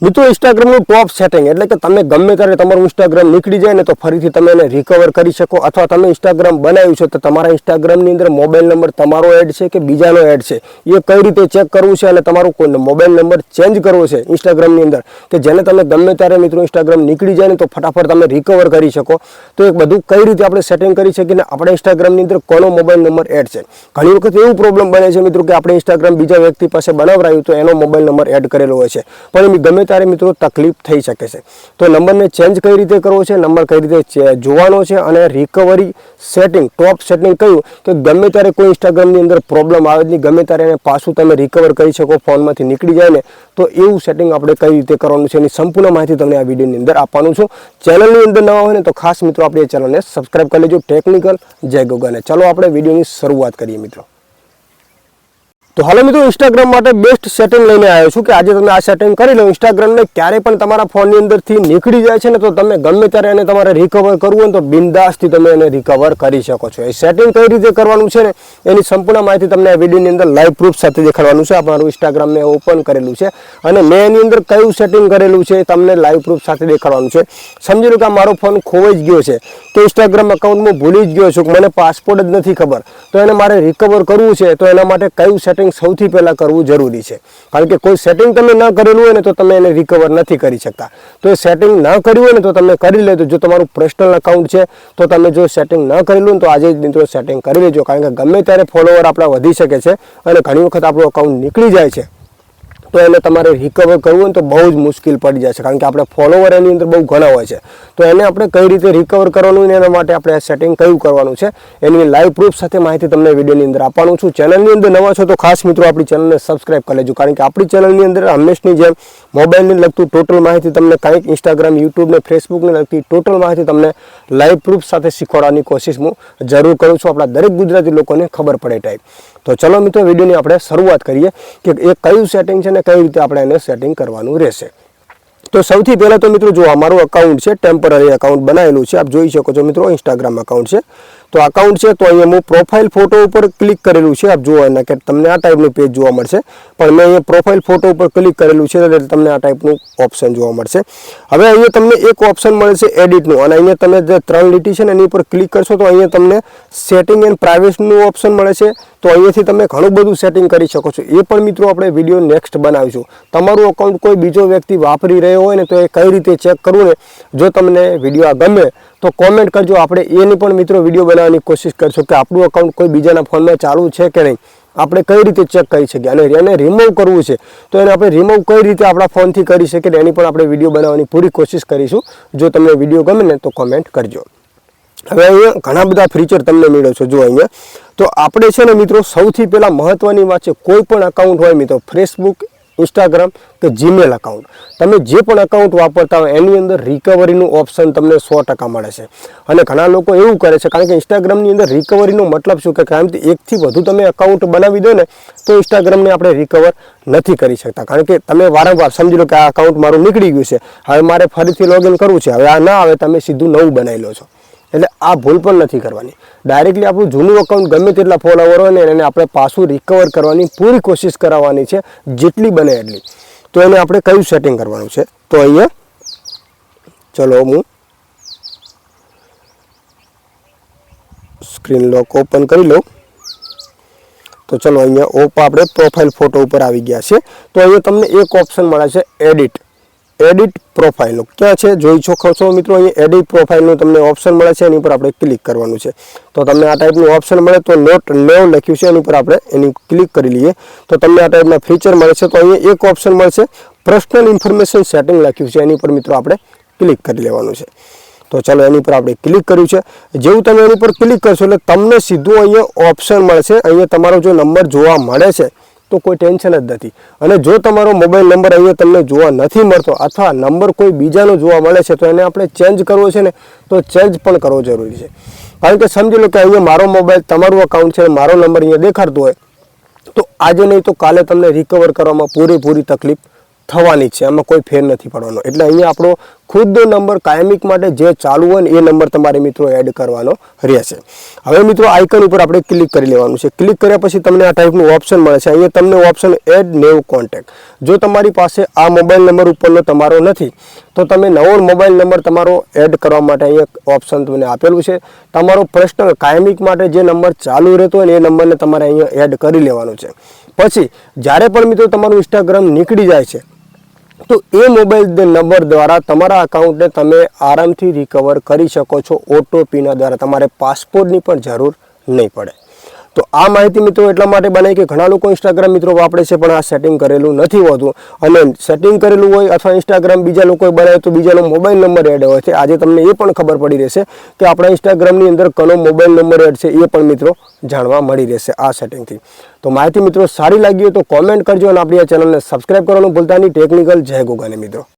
મિત્રો ઇન્સ્ટાગ્રામનું ટોપ સેટિંગ એટલે કે તમે ગમે ત્યારે તમારું ઇન્સ્ટાગ્રામ નીકળી જાય ને તો ફરીથી તમે એને રિકવર કરી શકો અથવા તમે ઇન્સ્ટાગ્રામ બનાવ્યું છે તો તમારા ઇન્સ્ટાગ્રામની અંદર મોબાઈલ નંબર તમારો એડ છે કે બીજાનો એડ છે? એ કઈ રીતે ચેક કરવું છે અને તમારો કોઈ મોબાઈલ નંબર ચેન્જ કરવો છે ઇન્સ્ટાગ્રામની અંદર? કે જેને તમે ગમે ત્યારે મિત્રો ઇન્સ્ટાગ્રામ નીકળી જાય ને તો ફટાફટ તમે રિકવર કરી શકો. તો એ બધું કઈ રીતે આપણે સેટિંગ કરી શકીએ ને આપણે ઇન્સ્ટાગ્રામની અંદર કોનો મોબાઈલ નંબર એડ છે? ઘણી વખત એવું પ્રોબ્લેમ બને છે મિત્રો કે આપણે ઇન્સ્ટાગ્રામ બીજા વ્યક્તિ પાસે બનાવરાયું તો એનો મોબાઈલ નંબર એડ કરેલો હોય છે. પણ ગમે ત્યારે મિત્રો તકલીફ થઈ શકે છે. તો નંબરને ચેન્જ કઈ રીતે કરવો છે? નંબર કઈ રીતે જોવાનો છે? અને રિકવરી સેટિંગ ટોપ સેટિંગ કયું? કે ગમે ત્યારે કોઈ ઇન્સ્ટાગ્રામની અંદર પ્રોબ્લેમ આવે જ નહીં, ગમે ત્યારે એને પાછું તમે રિકવર કરી શકો, ફોનમાંથી નીકળી જાય ને, તો એવું સેટિંગ આપણે કઈ રીતે કરવાનું છે એની સંપૂર્ણ માહિતી તમને આ વિડીયોની અંદર આપવાનું છું. ચેનલની અંદર નવા હોય ને, તો ખાસ મિત્રો આપણે એ ચેનલને સબસ્ક્રાઇબ કરી લેજો. ટેકનિકલ જય ગોગાને ચાલો આપણે વિડીયોની શરૂઆત કરીએ મિત્રો. તો હાલો મિત્રો ઇન્સ્ટાગ્રામ માટે બેસ્ટ સેટિંગ લઈને આવ્યો છું કે આજે તમે આ સેટિંગ કરી લો. ઇન્સ્ટાગ્રામને ક્યારે પણ તમારા ફોનની અંદરથી નીકળી જાય છે ને તો તમે ગમે ત્યારે એને તમારે રિકવર કરવું હોય તો બિંદાસથી તમે એને રિકવર કરી શકો છો. એ સેટિંગ કઈ રીતે કરવાનું છે ને, એની સંપૂર્ણ માહિતી તમને આ વિડીયોની અંદર લાઈવ પ્રૂફ સાથે દેખાડવાનું છે. અમારું ઇન્સ્ટાગ્રામ મેં ઓપન કરેલું છે અને મેં એની અંદર કયું સેટિંગ કરેલું છે એ તમને લાઈવ પ્રૂફ સાથે દેખાડવાનું છે. સમજી લો કે મારો ફોન ખોવાઈ જ ગયો છે કે ઇન્સ્ટાગ્રામ એકાઉન્ટમાં ભૂલી જ ગયો છું મને પાસપોર્ટ જ નથી ખબર. તો એને મારે રિકવર કરવું છે તો એના માટે કયું સેટિંગ સૌથી પહેલાં કરવું જરૂરી છે. કારણ કે કોઈ સેટિંગ તમે ન કરેલું હોય ને તો તમે એને રિકવર નથી કરી શકતા. તો એ સેટિંગ ન કર્યું હોય ને તો તમે કરી લેજો. જો તમારું પર્સનલ અકાઉન્ટ છે, તો તમે જો સેટિંગ ન કરેલું ને તો આજે મિત્રો સેટિંગ કરી લેજો. કારણ કે ગમે ત્યારે ફોલોવર આપણા વધી શકે છે અને ઘણી વખત આપણું અકાઉન્ટ નીકળી જાય છે, તો એને તમારે રિકવર કરવું હોય તો બહુ જ મુશ્કેલ પડી જાય છે. કારણ કે આપણે ફોલોવર એની અંદર બહુ ઘણા હોય છે. તો એને આપણે કઈ રીતે રિકવર કરવાનું એના માટે આપણે સેટિંગ કયું કરવાનું છે, એની લાઈવ પ્રૂફ સાથે માહિતી તમને વિડીયોની અંદર આપવાનું છું. ચેનલની અંદર નવા છો તો ખાસ મિત્રો આપણી ચેનલને સબસ્ક્રાઇબ કરી લેજો, કારણ કે આપણી ચેનલની અંદર હંમેશની જેમ મોબાઈલને લગતું ટોટલ માહિતી તમને કંઈક ઇન્સ્ટાગ્રામ યુટ્યુબ ને ફેસબુકને લગતી ટોટલ માહિતી તમને લાઈવ પ્રૂફ સાથે શીખવાડવાની કોશિશ હું જરૂર કરું છું આપણા દરેક ગુજરાતી લોકોને ખબર પડે ટાઈપ તો ચલો મિત્રો વિડીયોની આપણે શરૂઆત કરીએ કે એ કયું સેટિંગ છે ને કઈ રીતે આપણે એને સેટિંગ કરવાનું રહેશે. તો સૌથી પહેલાં તો મિત્રો જો અમારું અકાઉન્ટ છે ટેમ્પરરી અકાઉન્ટ બનાવેલું છે, આપ જોઈ શકો છો મિત્રો ઇન્સ્ટાગ્રામ અકાઉન્ટ છે. તો અકાઉન્ટ છે, તો અહીંયા હું પ્રોફાઇલ ફોટો ઉપર ક્લિક કરેલું છે. આપ જુઓ એના કે તમને આ ટાઈપનું પેજ જોવા મળશે. પણ મેં અહીંયા પ્રોફાઇલ ફોટો ઉપર ક્લિક કરેલું છે, એટલે તમને આ ટાઈપનું ઓપ્શન જોવા મળશે. હવે અહીંયા તમને એક ઓપ્શન મળે છે એડિટનું અને અહીંયા તમે જે ત્રણ લીટી છે ને, એની ઉપર ક્લિક કરશો, તો અહીંયા તમને સેટિંગ એન્ડ પ્રાઇવેસીનું ઓપ્શન મળે છે. તો અહીંયાથી તમે ઘણું બધું સેટિંગ કરી શકો છો. એ પણ મિત્રો આપણે વીડિયો નેક્સ્ટ બનાવીશું. તમારું અકાઉન્ટ કોઈ બીજો વ્યક્તિ વાપરી રહ્યો હોય ને, તો એ કઈ રીતે ચેક કરવું ને, જો તમને વીડિયો આ ગમે તો કોમેન્ટ કરજો. આપણે એની પણ મિત્રો વીડિયો બનાવવાની કોશિશ કરશું કે આપણું અકાઉન્ટ કોઈ બીજાના ફોનમાં ચાલુ છે કે નહીં. આપણે કઈ રીતે ચેક કરી શકીએ? અને એને રિમૂવ કરવું છે. તો એને આપણે રિમૂવ કઈ રીતે આપણા ફોનથી કરી શકીએ એની પણ આપણે વીડિયો બનાવવાની પૂરી કોશિશ કરીશું. જો તમને વીડિયો ગમે ને તો કોમેન્ટ કરજો. હવે અહીંયા ઘણા બધા ફીચર તમને મેળવો છે. જો અહીંયા. તો આપણે છે ને મિત્રો, સૌથી પહેલાં મહત્ત્વની વાત છે, કોઈ પણ અકાઉન્ટ હોય મિત્રો ફેસબુક ઇન્સ્ટાગ્રામ કે જીમેલ અકાઉન્ટ તમે જે પણ અકાઉન્ટ વાપરતા હોય, એની અંદર રિકવરીનું ઓપ્શન તમને સો ટકા મળે છે. અને ઘણા લોકો એવું કરે છે, કારણ કે ઇન્સ્ટાગ્રામની અંદર રિકવરીનો મતલબ શું? કે કાયમથી એકથી વધુ તમે અકાઉન્ટ બનાવી દો ને, તો ઇન્સ્ટાગ્રામને આપણે રિકવર નથી કરી શકતા. કારણ કે તમે વારંવાર સમજી લો કે આ અકાઉન્ટ મારું નીકળી ગયું છે. હવે મારે ફરીથી લોગિન કરવું છે. હવે આ ના આવે, તમે સીધું નવું બનાવી લો છો. એટલે આ ભૂલ પણ નથી કરવાની. ડાયરેક્ટલી આપણું જૂનું અકાઉન્ટ ગમે તેટલા ફોલોવર હોય ને એને આપણે પાછું રિકવર કરવાની પૂરી કોશિશ કરાવવાની છે, જેટલી બને એટલી. તો એને આપણે કયું સેટિંગ કરવાનું છે? તો અહીંયા, ચલો હું સ્ક્રીન લોક ઓપન કરી લઉં. તો ચલો અહીંયા ઓપ આપણે પ્રોફાઇલ ફોટો ઉપર આવી ગયા છે. તો અહીંયા તમને એક ઓપ્શન મળે છે એડિટ એડિટ પ્રોફાઇલનું. ક્યાં છે? જોઈ છો મિત્રો અહીંયા એડિટ પ્રોફાઇલનું તમને ઓપ્શન મળે છે, એની ઉપર આપણે ક્લિક કરવાનું છે. તો તમને આ ટાઈપનું ઓપ્શન મળે તો નોટ નેવ લખ્યું છે, એની ઉપર આપણે એની ક્લિક કરી લઈએ. તો તમને આ ટાઈપના ફીચર મળે છે, તો અહીંયા એક ઓપ્શન મળશે પર્સનલ ઇન્ફોર્મેશન સેટિંગ લખ્યું છે, એની ઉપર મિત્રો આપણે ક્લિક કરી લેવાનું છે. તો ચાલો એની પર આપણે ક્લિક કર્યું છે. જેવું તમે એની પર ક્લિક કરશો એટલે તમને સીધું અહીંયા ઓપ્શન મળશે અહીંયા તમારો જો નંબર જોવા મળે છે તો કોઈ ટેન્શન જ નથી. અને જો તમારો મોબાઈલ નંબર અહીંયા તમને જોવા નથી મળતો અથવા નંબર કોઈ બીજાનો જોવા મળે છે, તો એને આપણે ચેન્જ કરવો છે ને, તો ચેન્જ પણ કરવો જરૂરી છે. કારણ કે સમજી લો કે અહીંયા મારો મોબાઈલ તમારું અકાઉન્ટ છે મારો નંબર અહીંયા દેખાડતો હોય, તો આજે નહીં તો કાલે તમને રિકવર કરવામાં પૂરેપૂરી તકલીફ થવાની છે એમાં કોઈ ફેર નથી પડવાનો. એટલે અહીંયા આપણો ખુદનો નંબર કાયમિક માટે જે ચાલુ હોય ને એ નંબર તમારે મિત્રો એડ કરવાનો રહેશે. હવે મિત્રો આઇકન ઉપર આપણે ક્લિક કરી લેવાનું છે. ક્લિક કર્યા પછી તમને આ ટાઈપનું ઓપ્શન મળે છે. અહીંયા તમને ઓપ્શન એડ નેવ કોન્ટેક્ટ જો તમારી પાસે આ મોબાઈલ નંબર ઉપરનો તમારો નથી, તો તમે નવો મોબાઈલ નંબર તમારો એડ કરવા માટે અહીંયા ઓપ્શન તમને આપેલું છે. તમારો પર્સનલ કાયમિક માટે જે નંબર ચાલુ રહેતો હોય ને એ નંબરને તમારે અહીંયા એડ કરી લેવાનો છે. પછી, જ્યારે પણ મિત્રો તમારું ઇન્સ્ટાગ્રામ નીકળી જાય છે તો એ મોબાઈલ નંબર દ્વારા તમારા અકાઉન્ટને તમે આરામથી રિકવર કરી શકો છો. ઓટોપીના દ્વારા. તમારે પાસપોર્ટની પણ જરૂર નહીં પડે. તો આ માહિતી મિત્રો એટલા માટે બનાવી કે ઘણા લોકો ઇન્સ્ટાગ્રામ મિત્રો વાપરે છે, પણ આ સેટિંગ કરેલું નથી હોતું. અને સેટિંગ કરેલું હોય અથવા ઇન્સ્ટાગ્રામ બીજા લોકોએ બનાવે તો બીજાનો મોબાઈલ નંબર એડ હોય છે. આજે તમને એ પણ ખબર પડી રહેશે કે આપણા ઇન્સ્ટાગ્રામની અંદર કનો મોબાઈલ નંબર એડ છે, એ પણ મિત્રો જાણવા મળી રહેશે આ સેટિંગથી તો માહિતી મિત્રો સારી લાગી હોય તો કોમેન્ટ કરજો અને આપણી આ ચેનલને સબસ્ક્રાઈબ કરવાનું ભૂલતા નહીં. ટેકનિકલ જય ગોગાને મિત્રો.